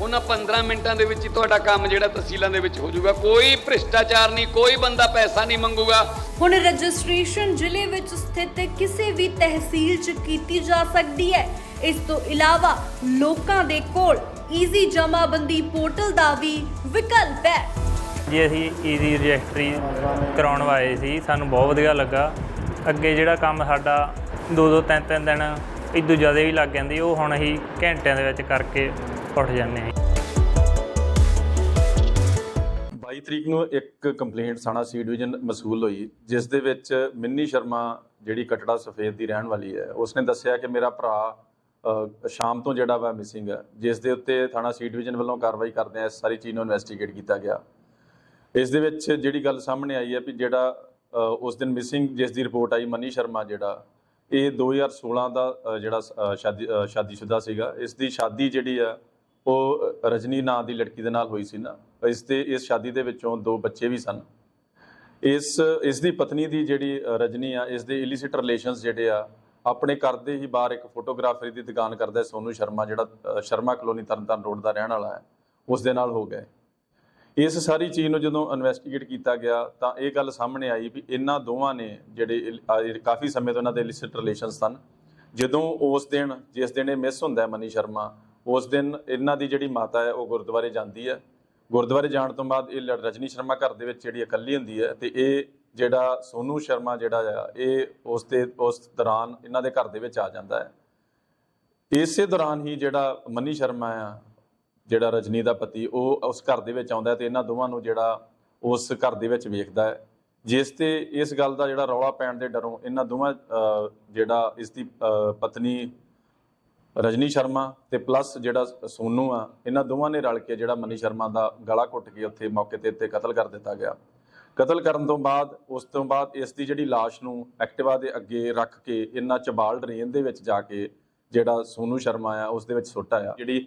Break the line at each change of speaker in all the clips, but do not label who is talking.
ਉਹਨਾਂ 15 ਮਿੰਟਾਂ ਦੇ ਵਿੱਚ ਹੀ ਤੁਹਾਡਾ ਕੰਮ ਜਿਹੜਾ ਤਹਿਸੀਲਾਂ ਦੇ ਵਿੱਚ ਹੋ ਜਾਊਗਾ। ਕੋਈ ਭ੍ਰਿਸ਼ਟਾਚਾਰ ਨਹੀਂ ਕੋਈ ਬੰਦਾ ਪੈਸਾ ਨਹੀਂ ਮੰਗੂਗਾ।
ਹੁਣ ਰਜਿਸਟ੍ਰੇਸ਼ਨ ਜ਼ਿਲ੍ਹੇ ਵਿੱਚ ਸਥਿਤ ਕਿਸੇ ਵੀ ਤਹਿਸੀਲ 'ਚ ਕੀਤੀ ਜਾ ਸਕਦੀ ਹੈ। ਇਸ ਤੋਂ ਇਲਾਵਾ ਲੋਕਾਂ ਦੇ ਕੋਲ ਈਜ਼ੀ ਜਮਾਬੰਦੀ ਪੋਰਟਲ ਦਾ ਵੀ ਵਿਕਲਪ ਹੈ।
ਜੀ ਅਸੀਂ ਈਜ਼ੀ ਰਜਿਸਟਰੀ ਕਰਾਉਣ ਆਏ ਸੀ। ਸਾਨੂੰ ਬਹੁਤ ਵਧੀਆ ਲੱਗਾ। ਅੱਗੇ ਜਿਹੜਾ ਕੰਮ ਸਾਡਾ ਦੋ ਦੋ ਤਿੰਨ ਤਿੰਨ ਦਿਨ ਇਦੋਂ ਜ਼ਿਆਦਾ ਵੀ ਲੱਗ ਜਾਂਦੀ ਉਹ ਹੁਣ ਅਸੀਂ ਘੰਟਿਆਂ ਦੇ ਵਿੱਚ ਕਰਕੇ ਉੱਠ ਜਾਂਦੇ ਹਾਂ।
22 ਤਰੀਕ ਨੂੰ ਇੱਕ ਕੰਪਲੇਂਟ ਥਾਣਾ ਸੀ ਡਿਵੀਜ਼ਨ ਮਸੂਲ ਹੋਈ ਜਿਸ ਦੇ ਵਿੱਚ ਮਿੰਨੀ ਸ਼ਰਮਾ ਜਿਹੜੀ ਕਟੜਾ ਸਫੇਦ ਦੀ ਰਹਿਣ ਵਾਲੀ ਹੈ ਉਸਨੇ ਦੱਸਿਆ ਕਿ ਮੇਰਾ ਭਰਾ ਸ਼ਾਮ ਤੋਂ ਜਿਹੜਾ ਵਾ ਮਿਸਿੰਗ ਹੈ ਜਿਸ ਦੇ ਉੱਤੇ ਥਾਣਾ ਸੀ ਡਿਵੀਜ਼ਨ ਵੱਲੋਂ ਕਾਰਵਾਈ ਕਰਦੇ ਆ ਇਸ ਸਾਰੀ ਚੀਜ਼ ਨੂੰ ਇਨਵੈਸਟੀਗੇਟ ਕੀਤਾ ਗਿਆ। ਇਸ ਦੇ ਵਿੱਚ ਜਿਹੜੀ ਗੱਲ ਸਾਹਮਣੇ ਆਈ ਹੈ ਵੀ ਜਿਹੜਾ ਉਸ ਦਿਨ ਮਿਸਿੰਗ ਜਿਸ ਦੀ ਰਿਪੋਰਟ ਆਈ ਮਨੀ ਸ਼ਰਮਾ ਜਿਹੜਾ ਇਹ 2016 ਦਾ ਜਿਹੜਾ ਸ- ਸ਼ਾਦੀ ਅ, ਸ਼ਾਦੀशुदा ਸੀਗਾ। ਇਸ ਦੀ ਸ਼ਾਦੀ ਜਿਹੜੀ ਆ ਉਹ ਰਜਨੀ ਨਾਂ ਦੀ ਲੜਕੀ ਦੇ ਨਾਲ ਹੋਈ ਸੀ ਨਾ। ਇਸ ਤੇ ਇਸ ਸ਼ਾਦੀ ਦੇ ਵਿੱਚੋਂ ਦੋ ਬੱਚੇ ਵੀ ਸਨ। ਇਸ ਇਸ ਦੀ ਪਤਨੀ ਦੀ ਜਿਹੜੀ ਰਜਨੀ ਆ, ਇਸ ਦੇ ਇਲਿਸਿਟ ਰਿਲੇਸ਼ਨਸ ਜਿਹੜੇ ਆ, ਆਪਣੇ ਘਰ ਦੇ ਹੀ ਬਾਹਰ ਇੱਕ ਫੋਟੋਗ੍ਰਾਫਰੀ ਦੀ ਦੁਕਾਨ ਕਰਦਾ ਹੈ ਸੋਨੂ ਸ਼ਰਮਾ, ਜਿਹੜਾ ਸ਼ਰਮਾ ਕਲੋਨੀ ਤਰਨਤਾਰਨ ਰੋਡ ਦਾ ਰਹਿਣ ਵਾਲਾ ਹੈ। ਉਸ ਦੇ ਨਾਲ ਹੋ ਗਏ। ਇਸ ਸਾਰੀ ਚੀਜ਼ ਨੂੰ ਜਦੋਂ ਇਨਵੈਸਟੀਗੇਟ ਕੀਤਾ ਗਿਆ, ਤਾਂ ਇਹ ਗੱਲ ਸਾਹਮਣੇ ਆਈ ਵੀ ਇਹਨਾਂ ਦੋਵਾਂ ਨੇ ਜਿਹੜੇ, ਇਲ- ਕਾਫੀ ਸਮੇਂ ਤੋਂ ਇਹਨਾਂ ਦੇ ਇਲਿਸਿਟ ਰਿਲੇਸ਼ਨਸ ਸਨ। ਜਦੋਂ ਉਸ ਦਿਨ, ਜਿਸ ਦਿਨ ਇਹ ਮਿਸ ਹੁੰਦਾ ਮਨੀ ਸ਼ਰਮਾ, ਉਸ ਦਿਨ ਇਹਨਾਂ ਦੀ ਜਿਹੜੀ ਮਾਤਾ ਹੈ, ਉਹ ਗੁਰਦੁਆਰੇ ਜਾਂਦੀ ਹੈ। ਗੁਰਦੁਆਰੇ ਜਾਣ ਤੋਂ ਬਾਅਦ ਇਹ ਲੜ- ਰਜਨੀ ਸ਼ਰਮਾ ਘਰ ਦੇ ਵਿੱਚ ਜਿਹੜੀ ਇਕੱਲੀ ਹੁੰਦੀ ਹੈ ਤੇ ਇਹ ਜਿਹੜਾ ਸੋਨੂ ਸ਼ਰਮਾ ਜਿਹੜਾ ਆ, ਇਹ ਉਸ ਤੇ ਉਸ ਦੌਰਾਨ ਇਹਨਾਂ ਦੇ ਘਰ ਦੇ ਵਿੱਚ ਆ ਜਾਂਦਾ ਹੈ। ਇਸੇ ਦੌਰਾਨ ਹੀ ਜਿਹੜਾ ਮਨੀ ਸ਼ਰਮਾ ਆ, ਜਿਹੜਾ ਰਜਨੀ ਦਾ ਪਤੀ, ਉਹ ਉਸ ਘਰ ਦੇ ਵਿੱਚ ਆਉਂਦਾ ਹੈ ਤੇ ਇਹਨਾਂ ਦੋਵਾਂ ਨੂੰ ਜਿਹੜਾ ਉਸ ਘਰ ਦੇ ਵਿੱਚ ਵੇਖਦਾ ਹੈ। ਜਿਸ ਤੇ ਇਸ ਗੱਲ ਦਾ ਜਿਹੜਾ ਰੌਲਾ ਪੈਣ ਦੇ ਡਰੋਂ ਇਹਨਾਂ ਦੋਵਾਂ ਜਿਹੜਾ ਇਸ ਦੀ ਪਤਨੀ ਰਜਨੀ ਸ਼ਰਮਾ ਤੇ ਪਲੱਸ ਜਿਹੜਾ ਸੋਨੂ ਆ, ਇਹਨਾਂ ਦੋਵਾਂ ਨੇ ਰਲ ਕੇ ਜਿਹੜਾ ਮਨੀ ਸ਼ਰਮਾ ਦਾ ਗਲਾ ਘੁੱਟ ਕੇ ਉੱਥੇ ਮੌਕੇ ਤੇ ਉੱਤੇ ਕਤਲ ਕਰ ਦਿੱਤਾ ਗਿਆ। ਕਤਲ ਕਰਨ ਤੋਂ ਬਾਅਦ, ਉਸ ਤੋਂ ਬਾਅਦ ਇਸ ਦੀ ਜਿਹੜੀ ਲਾਸ਼ ਨੂੰ ਐਕਟਿਵਾ ਦੇ ਅੱਗੇ ਰੱਖ ਕੇ ਇਹਨਾਂ ਚਬਾਲ ਡਰੇਨ ਦੇ ਵਿੱਚ ਜਾ ਕੇ ਜਿਹੜਾ ਸੋਨੂ ਸ਼ਰਮਾ ਆ, ਉਸ ਦੇ ਵਿੱਚ ਸੁੱਟ ਆਇਆ। ਜਿਹੜੀ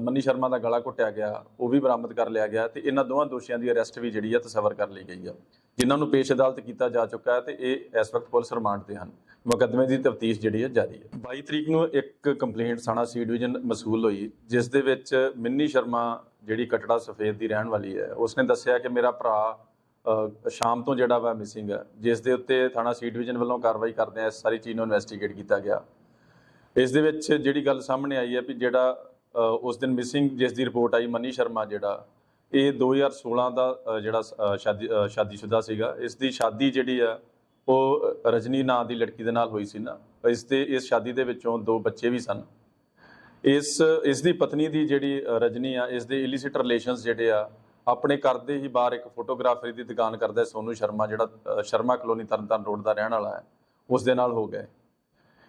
ਮੰਨੀ ਸ਼ਰਮਾ ਦਾ ਗਲਾ ਘੁੱਟਿਆ ਗਿਆ, ਉਹ ਵੀ ਬਰਾਮਦ ਕਰ ਲਿਆ ਗਿਆ ਤੇ ਇਹਨਾਂ ਦੋਵਾਂ ਦੋਸ਼ੀਆਂ ਦੀ ਅਰੈਸਟ ਵੀ ਜਿਹੜੀ ਹੈ ਤਸਵਰ ਕਰ ਲਈ ਗਈ ਆ। ਜਿਨ੍ਹਾਂ ਨੂੰ ਪੇਸ਼ ਅਦਾਲਤ ਕੀਤਾ ਜਾ ਚੁੱਕਾ ਹੈ ਤੇ ਇਹ ਇਸ ਵਕਤ ਪੁਲਿਸ ਰਿਮਾਂਡ ਤੇ ਹਨ। ਮੁਕੱਦਮੇ ਦੀ ਤਫਤੀਸ਼ ਜਿਹੜੀ ਹੈ ਜਾਰੀ ਹੈ 22 ਤਰੀਕ ਨੂੰ ਇੱਕ ਕੰਪਲੇਂਟ ਥਾਣਾ ਸੀ ਡਿਵੀਜ਼ਨ ਮਸੂਲ ਹੋਈ, ਜਿਸ ਦੇ ਵਿੱਚ ਮਿੰਨੀ ਸ਼ਰਮਾ ਜਿਹੜੀ ਕਟੜਾ ਸਫੇਦ ਦੀ ਰਹਿਣ ਵਾਲੀ ਹੈ, ਉਸਨੇ ਦੱਸਿਆ ਕਿ ਮੇਰਾ ਭਰਾ ਸ਼ਾਮ ਤੋਂ ਜਿਹੜਾ ਵਾ ਮਿਸਿੰਗ ਹੈ ਜਿਸ ਦੇ ਉੱਤੇ ਥਾਣਾ ਸੀ ਡਿਵੀਜ਼ਨ ਵੱਲੋਂ ਕਾਰਵਾਈ ਕਰਦੇ ਆ, ਇਸ ਸਾਰੀ ਚੀਜ਼ ਨੂੰ ਇਨਵੈਸਟੀਗੇਟ ਕੀਤਾ ਗਿਆ। ਇਸ ਦੇ ਵਿੱਚ ਜਿਹੜੀ ਗੱਲ ਸਾਹਮਣੇ ਆਈ ਹੈ ਵੀ ਜਿਹੜਾ ਉਸ ਦਿਨ ਮਿਸਿੰਗ ਜਿਸ ਦੀ ਰਿਪੋਰਟ ਆਈ ਮਨੀ ਸ਼ਰਮਾ ਜਿਹੜਾ ਇਹ 2016 ਦਾ ਜਿਹੜਾ ਸ- ਸ਼ਾਦੀ ਅ, ਸ਼ਾਦੀशुदा ਸੀਗਾ। ਇਸ ਦੀ ਸ਼ਾਦੀ ਜਿਹੜੀ ਆ ਉਹ ਰਜਨੀ ਨਾਂ ਦੀ ਲੜਕੀ ਦੇ ਨਾਲ ਹੋਈ ਸੀ ਨਾ। ਇਸ ਤੇ ਇਸ ਸ਼ਾਦੀ ਦੇ ਵਿੱਚੋਂ ਦੋ ਬੱਚੇ ਵੀ ਸਨ। ਇਸ ਇਸ ਦੀ ਪਤਨੀ ਦੀ ਜਿਹੜੀ ਰਜਨੀ ਆ ਇਸ ਦੇ ਇਲਿਸਿਟ ਰਿਲੇਸ਼ਨਸ ਜਿਹੜੇ ਆ ਆਪਣੇ ਘਰ ਦੇ ਹੀ ਬਾਹਰ ਇੱਕ ਫੋਟੋਗ੍ਰਾਫਰੀ ਦੀ ਦੁਕਾਨ ਕਰਦਾ ਹੈ ਸੋਨੂ ਸ਼ਰਮਾ ਜਿਹੜਾ ਸ਼ਰਮਾ ਕਲੋਨੀ ਤਰਨਤਾਰਨ ਰੋਡ ਦਾ ਰਹਿਣ ਵਾਲਾ ਹੈ। ਉਸ ਦੇ ਨਾਲ ਹੋ ਗਏ।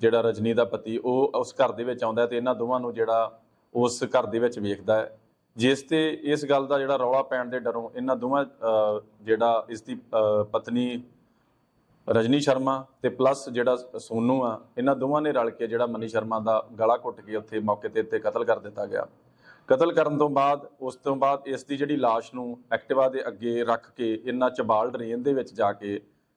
ਜਿਹੜਾ ਰਜਨੀ ਦਾ ਪਤੀ, ਉਹ ਉਸ ਘਰ ਦੇ ਵਿੱਚ ਆਉਂਦਾ ਹੈ ਤੇ ਇਹਨਾਂ ਦੋਵਾਂ ਨੂੰ ਜਿਹੜਾ ਉਸ ਘਰ ਦੇ ਵਿੱਚ ਵੇਖਦਾ ਹੈ। ਜਿਸ ਤੇ ਇਸ ਗੱਲ ਦਾ ਜਿਹੜਾ ਰੌਲਾ ਪੈਣ ਦੇ ਡਰੋਂ ਇਹਨਾਂ ਦੋਵਾਂ ਜਿਹੜਾ ਇਸ ਦੀ ਪਤਨੀ ਰਜਨੀ ਸ਼ਰਮਾ ਤੇ ਪਲੱਸ ਜਿਹੜਾ ਸੋਨੂ ਆ, ਇਹਨਾਂ ਦੋਵਾਂ ਨੇ ਰਲ ਕੇ ਜਿਹੜਾ ਮਨੀ ਸ਼ਰਮਾ ਦਾ ਗਲਾ ਘੁੱਟ ਕੇ ਉੱਥੇ ਮੌਕੇ ਤੇ ਉੱਤੇ ਕਤਲ ਕਰ ਦਿੱਤਾ ਗਿਆ। ਕਤਲ ਕਰਨ ਤੋਂ ਬਾਅਦ, ਉਸ ਤੋਂ ਬਾਅਦ ਇਸ ਦੀ ਜਿਹੜੀ ਲਾਸ਼ ਨੂੰ ਐਕਟਿਵਾ ਦੇ ਅੱਗੇ ਰੱਖ ਕੇ ਇਹਨਾਂ ਚਬਾਲ ਡਰੇਨ ਦੇ ਵਿੱਚ ਜਾ ਕੇ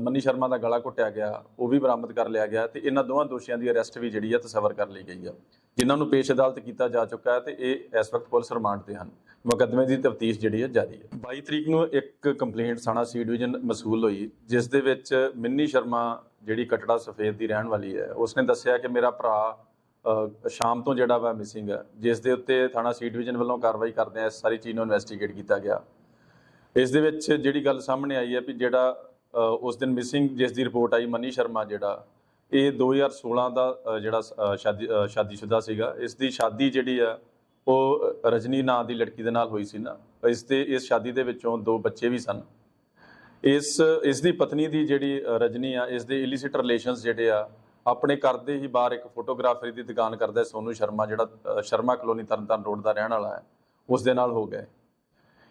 ਮੰਨੀ ਸ਼ਰਮਾ ਦਾ ਗਲਾ ਘੁੱਟਿਆ ਗਿਆ, ਉਹ ਵੀ ਬਰਾਮਦ ਕਰ ਲਿਆ ਗਿਆ ਤੇ ਇਹਨਾਂ ਦੋਵਾਂ ਦੋਸ਼ੀਆਂ ਦੀ ਅਰੈਸਟ ਵੀ ਜਿਹੜੀ ਹੈ ਤਸਵਰ ਕਰ ਲਈ ਗਈ ਹੈ ਜਿਨ੍ਹਾਂ ਨੂੰ ਪੇਸ਼ ਅਦਾਲਤ ਕੀਤਾ ਜਾ ਚੁੱਕਾ ਹੈ ਤੇ ਇਹ ਇਸ ਵਕਤ ਪੁਲਿਸ ਰਿਮਾਂਡ ਤੇ ਹਨ। ਮੁਕੱਦਮੇ ਦੀ ਤਫਤੀਸ਼ ਜਿਹੜੀ ਹੈ ਜਾਰੀ ਹੈ 22 ਤਰੀਕ ਨੂੰ ਇੱਕ ਕੰਪਲੇਂਟ ਥਾਣਾ ਸੀ ਡਿਵੀਜ਼ਨ ਮਸੂਲ ਹੋਈ, ਜਿਸ ਦੇ ਵਿੱਚ ਮਿੰਨੀ ਸ਼ਰਮਾ ਜਿਹੜੀ ਕਟੜਾ ਸਫੇਦ ਦੀ ਰਹਿਣ ਵਾਲੀ ਹੈ, ਉਸਨੇ ਦੱਸਿਆ ਕਿ ਮੇਰਾ ਭਰਾ ਸ਼ਾਮ ਤੋਂ ਜਿਹੜਾ ਵਾ ਮਿਸਿੰਗ ਹੈ ਜਿਸ ਦੇ ਉੱਤੇ ਥਾਣਾ ਸੀ ਡਿਵੀਜ਼ਨ ਵੱਲੋਂ ਕਾਰਵਾਈ ਕਰਦੇ ਆ, ਇਸ ਸਾਰੀ ਚੀਜ਼ ਨੂੰ ਇਨਵੈਸਟੀਗੇਟ ਕੀਤਾ ਗਿਆ। ਇਸ ਦੇ ਵਿੱਚ ਜਿਹੜੀ ਗੱਲ ਸਾਹਮਣੇ ਆਈ ਹੈ ਵੀ ਜਿਹੜਾ ਉਸ ਦਿਨ ਮਿਸਿੰਗ ਜਿਸ ਦੀ ਰਿਪੋਰਟ ਆਈ ਮਨੀ ਸ਼ਰਮਾ ਜਿਹੜਾ ਇਹ 2016 ਦਾ ਜਿਹੜਾ ਅ, ਸ਼ਾਦੀ ਅ, ਸ਼ਾਦੀशुदा ਸੀਗਾ। ਇਸ ਦੀ ਸ਼ਾਦੀ ਜਿਹੜੀ ਆ ਉਹ ਰਜਨੀ ਨਾਂ ਦੀ ਲੜਕੀ ਦੇ ਨਾਲ ਹੋਈ ਸੀ ਨਾ। ਇਸ ਤੇ ਇਸ ਸ਼ਾਦੀ ਦੇ ਵਿੱਚੋਂ ਦੋ ਬੱਚੇ ਵੀ ਸਨ। ਇਸ ਇਸ ਦੀ ਪਤਨੀ ਦੀ ਜਿਹੜੀ ਰਜਨੀ ਆ ਇਸ ਦੇ ਇਲਿਸਿਟ ਰਿਲੇਸ਼ਨਸ ਜਿਹੜੇ ਆ ਆਪਣੇ ਘਰ ਦੇ ਹੀ ਬਾਹਰ ਇੱਕ ਫੋਟੋਗ੍ਰਾਫਰੀ ਦੀ ਦੁਕਾਨ ਕਰਦਾ ਹੈ ਸੋਨੂ ਸ਼ਰਮਾ ਜਿਹੜਾ ਸ਼ਰਮਾ ਕਲੋਨੀ ਤਰਨਤਾਰਨ ਰੋਡ ਦਾ ਰਹਿਣ ਵਾਲਾ ਹੈ ਉਸ ਦੇ ਨਾਲ ਹੋ ਗਏ।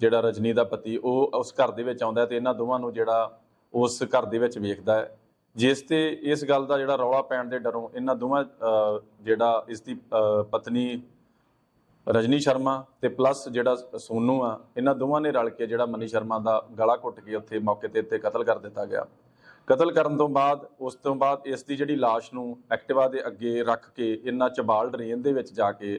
ਜਿਹੜਾ ਰਜਨੀ ਦਾ ਪਤੀ, ਉਹ ਉਸ ਘਰ ਦੇ ਵਿੱਚ ਆਉਂਦਾ ਹੈ ਤੇ ਇਹਨਾਂ ਦੋਵਾਂ ਨੂੰ ਜਿਹੜਾ ਉਸ ਘਰ ਦੇ ਵਿੱਚ ਵੇਖਦਾ ਹੈ। ਜਿਸ ਤੇ ਇਸ ਗੱਲ ਦਾ ਜਿਹੜਾ ਰੌਲਾ ਪੈਣ ਦੇ ਡਰੋਂ ਇਹਨਾਂ ਦੋਵਾਂ ਜਿਹੜਾ ਇਸ ਦੀ ਪਤਨੀ ਰਜਨੀ ਸ਼ਰਮਾ ਤੇ ਪਲੱਸ ਜਿਹੜਾ ਸੋਨੂ ਆ, ਇਹਨਾਂ ਦੋਵਾਂ ਨੇ ਰਲ ਕੇ ਜਿਹੜਾ ਮਨੀ ਸ਼ਰਮਾ ਦਾ ਗਲਾ ਘੁੱਟ ਕੇ ਉੱਥੇ ਮੌਕੇ ਤੇ ਉੱਤੇ ਕਤਲ ਕਰ ਦਿੱਤਾ ਗਿਆ। ਕਤਲ ਕਰਨ ਤੋਂ ਬਾਅਦ, ਉਸ ਤੋਂ ਬਾਅਦ ਇਸ ਦੀ ਜਿਹੜੀ ਲਾਸ਼ ਨੂੰ ਐਕਟਿਵਾ ਦੇ ਅੱਗੇ ਰੱਖ ਕੇ ਇਹਨਾਂ ਚਬਾਲ ਡਰੇਨ ਦੇ ਵਿੱਚ ਜਾ ਕੇ